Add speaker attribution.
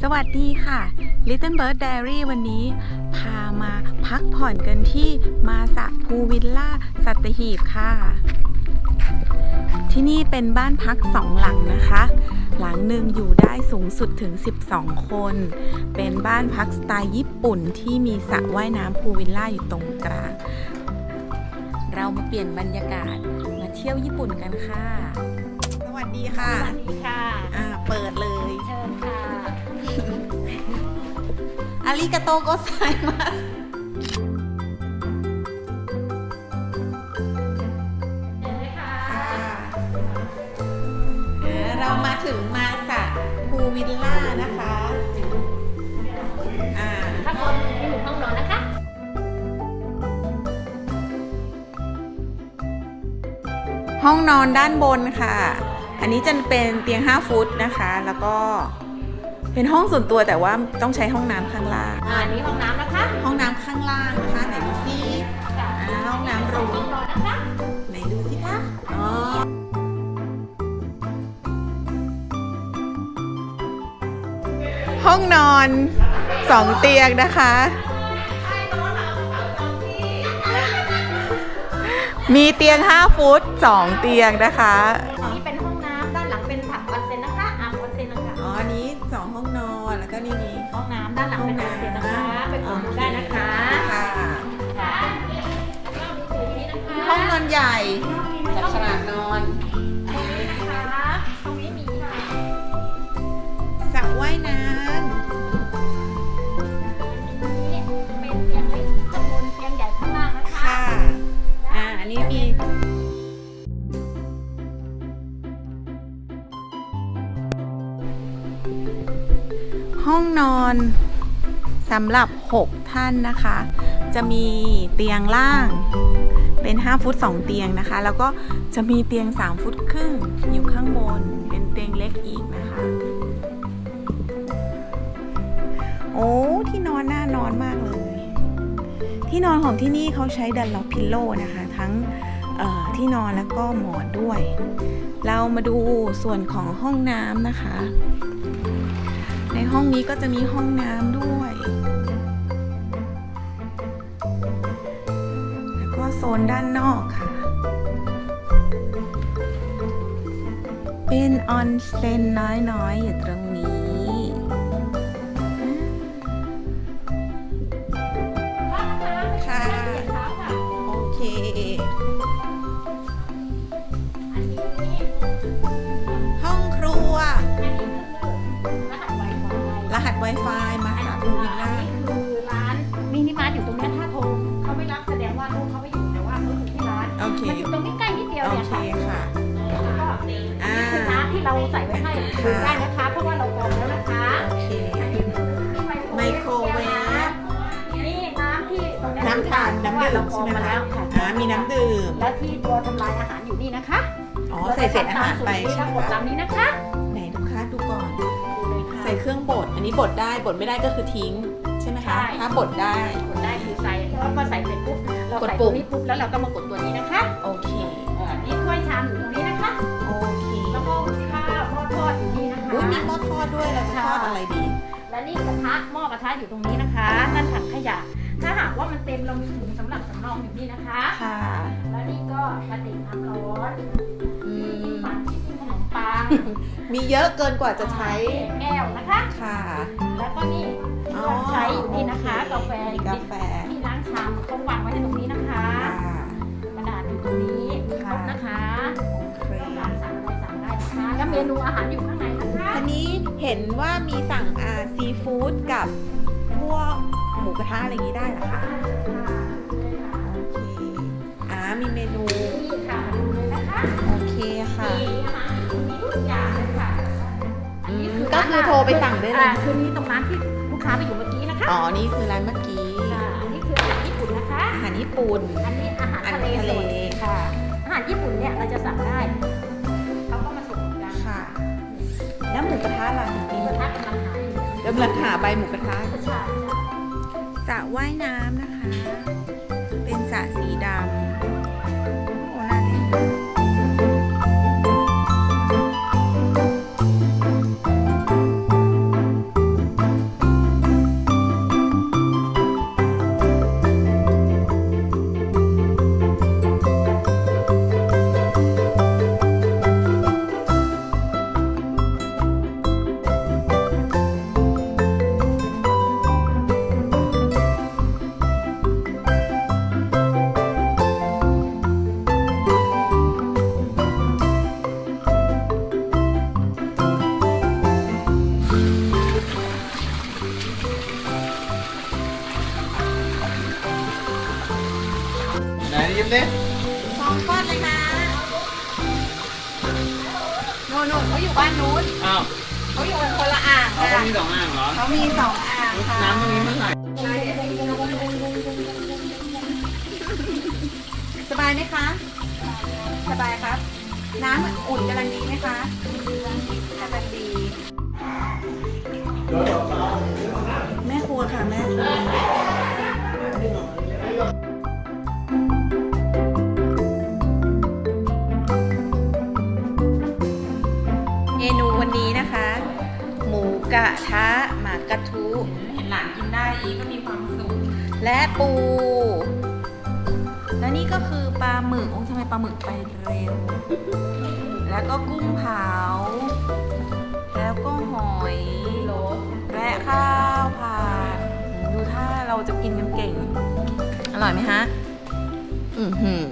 Speaker 1: สวัสดีค่ะ Little Bird Diary วันนี้ พามาพักผ่อนกันที่มาสะพูวิลล่าสัตหีบค่ะ ที่นี่เป็นบ้านพักสองหลังนะคะ หลังหนึ่งอยู่ได้สูงสุดถึง 12 คน เป็นบ้านพักสไตล์ญี่ปุ่นที่มีสระว่ายน้ำพูวิลล่าอยู่ตรงกลาง เรามาเปลี่ยนบรรยากาศมาเที่ยวญี่ปุ่นกันค่ะ สวัสดีค่ะ
Speaker 2: สวัสดีค่ะ
Speaker 1: อ่า เปิดเลย
Speaker 2: เชิญค่ะ
Speaker 1: อาริกาโตโกไซมัสเรามาถึงมาสะพูวิลล่านะคะอ่า
Speaker 2: ข้างบนมีหนึ่งห้องนอนนะคะ
Speaker 1: ห้องนอนด้านบนค่ะ อันนี้จะเป็นเตียง 5 ฟุตนะคะ แล้วก็ เป็นห้องส่วนตัวแต่ว่าต้องใช้ห้องน้ำข้างล่าง
Speaker 2: อ่านี้ห้องน้ำนะคะ
Speaker 1: ห้องน้ำข้างล่างนะคะไหนดูซิ
Speaker 2: ค่ะ
Speaker 1: อ่าห้องน้ำรู
Speaker 2: ห้องนอนนะคะ
Speaker 1: ไหนดูสิคะ อ๋อ ห้องนอนสองเตียงนะคะ มีเตียง 5 ฟุต 2 เตียงนะคะ
Speaker 2: อันนี้เป็นห้องน้ อ
Speaker 1: งนอนใหญ่จัดขนาดนอน
Speaker 2: นะคะตรงนี้มีค่ะ
Speaker 1: สระว่ายน้
Speaker 2: อันนี้เป็นเตียงเล็กข้างบนเตียงใหญ่ข้างล่างนะำคะ
Speaker 1: ค่ะ อ่า อันนี้มีห้องนอนสำหรับ 6 ท่านนะคะ จะมีเตียงล่าง เป็น 5 ฟุต 2 เตียงนะคะ แล้วก็จะมีเตียง 3 ฟุตครึ่งอยู่ข้างบน เป็นเตียงเล็กอีกนะคะ โอ้ ที่นอนน่านอนมากเลย ที่นอนของที่นี่เขาใช้ดันล็อกพิลโลนะคะ ทั้งที่นอนแล้วก็หมอนด้วย เรามาดูส่วนของห้องน้ำนะคะ ในห้องนี้ก็จะมีห้องน้ำด้วย โซนด้านนอกค่ะ เป็นออนเซ็นน้อยๆ อยู่ตรงนี้ ค่ะ โอเคห้องครัว
Speaker 2: รหัส Wi-Fi
Speaker 1: มาสา
Speaker 2: นี้
Speaker 1: พูวิลล่า
Speaker 2: เราใส่ไว้ให้ดื่มได้นะคะ เพราะว่าเรากรองแล้วนะคะ
Speaker 1: โอเค
Speaker 2: อันนี้คือ
Speaker 1: ไมโครเวฟ
Speaker 2: นี่น้ำที่ตรงนี้
Speaker 1: น้ำทานน้ำดื่ม
Speaker 2: เพราะ
Speaker 1: ใช่
Speaker 2: ว่า
Speaker 1: ไหม
Speaker 2: เรากรองมา
Speaker 1: คะ
Speaker 2: แล้วค่ะ
Speaker 1: อ่ามีน้ำดื่ม
Speaker 2: และที่ตัวทำลายอาหารอยู่นี่นะคะ
Speaker 1: อ๋อใส่เศษอาหารไป
Speaker 2: ใช่
Speaker 1: ใช่
Speaker 2: ไห
Speaker 1: ไห
Speaker 2: ม
Speaker 1: ม
Speaker 2: คะ
Speaker 1: คะ
Speaker 2: ลำนี้นะคะ
Speaker 1: ไหนดูคะดูก่อน
Speaker 2: ดูเลยค่ะ
Speaker 1: ใส่เครื่องบด อันนี้บดได้บดไม่ได้ก็คือทิ้งใช่ไหมคะ
Speaker 2: ใช่
Speaker 1: ถ้าบดได้
Speaker 2: กดได้คือใส่แล้วก็ใส่เสร็จปุ๊บเรา
Speaker 1: กด
Speaker 2: ใส่
Speaker 1: ปุ่
Speaker 2: ตร
Speaker 1: ม
Speaker 2: งนี้ปุ๊บแล้วเราก็มากดตัวนี้นะคะ ด
Speaker 1: ด้วยเราจะทอดอะไรดี
Speaker 2: และนี่กระทะหม้อกระทะอยู่ตรงนี้นะคะนั่นถังขยะ ถ้าหากว่ามันเต็มเรามีถุงสำหรับสำรองอยู่นี่นะคะ
Speaker 1: ค่ะ
Speaker 2: และนี่ก็กระติกน้ำร้อน
Speaker 1: อื
Speaker 2: ที่
Speaker 1: ม
Speaker 2: ฝันที่กินขนมปัง
Speaker 1: มีเยอะเกินกว่าจะใช้
Speaker 2: แก้วนะคะ
Speaker 1: ค่ะ
Speaker 2: แล้วก็นี่ที่
Speaker 1: อ๋อ
Speaker 2: เราใช้อยู่นี่นะคะ กาแฟ
Speaker 1: มีกาแฟ
Speaker 2: ที่ล้างชามต้องวางไว้ในตรงนี้นะคะ
Speaker 1: ค่ะ
Speaker 2: กระดาษอยู่ตรงนี้ครบนะคะ
Speaker 1: โอเค
Speaker 2: ต้องการสั่งอะไรสั่งได้นะคะแล้วเมนูอาหารอยู่ข้างในนะคะ
Speaker 1: อันนี้ เห็นว่ามีสั่งอ่าซีฟู้ดกับพวกหมูกระทะอะไรอย่างนี้ได้เหรอคะโอเคอ่ามีเมนู
Speaker 2: นี่ค่ะดูเลยนะคะ
Speaker 1: โอเคค่ะ
Speaker 2: มีอาหารมีทุกอย่างเลยค่ะอันนี้คือ
Speaker 1: ก็คือโทรไปสั่งได้เลย
Speaker 2: อ่าคือนี่ตรงร้านที่ลูกค้าไปอยู่เมื่อกี้นะคะ
Speaker 1: อ๋อนี่คือร้านเมื่อกี้
Speaker 2: อ่าอันนี้คืออาหารญี่ปุ่นนะคะ
Speaker 1: อาหารญี่ปุ่น
Speaker 2: อันนี้อาหารทะเล
Speaker 1: อาหารทะเล
Speaker 2: สดค่ะ อาหารญี่ปุ่นเนี่ยเราจะสั่งได้
Speaker 1: แล้วหมูกระทะล่ะจ
Speaker 2: มี
Speaker 1: ริง
Speaker 2: กระทะกำลังหายอยู่
Speaker 1: ๆกำลังหาใบหมูกระทะ
Speaker 2: ใช่ใช่
Speaker 1: สระว่ายน้ำนะคะ เป็นสระสีดำ เขาอยู่กันคนละอ่าง
Speaker 3: เขา
Speaker 1: ค่ะ
Speaker 3: มีสองอ่างเหรอ
Speaker 1: เขามีสองอ่างค่ะ
Speaker 3: น้ำตรงนี้มันไหล
Speaker 1: สบายไหมคะ สบายครับ น้ำอุ่นกำลังดีไหมคะกำลังดีแม่ครัวค่ะแม่ครัว กระทะหมากกระทุ เห็นหลานกินได้อีก็มีความสุขและปู และนี่ก็คือปลาหมึกโอ้ทำไมปลาหมึกไปเร็ว แล้วก็กุ้งเผา แล้วก็หอยและข้าวผัดดูถ้าเราจะกินกันเก่ง อร่อยไหมฮะ อือหือ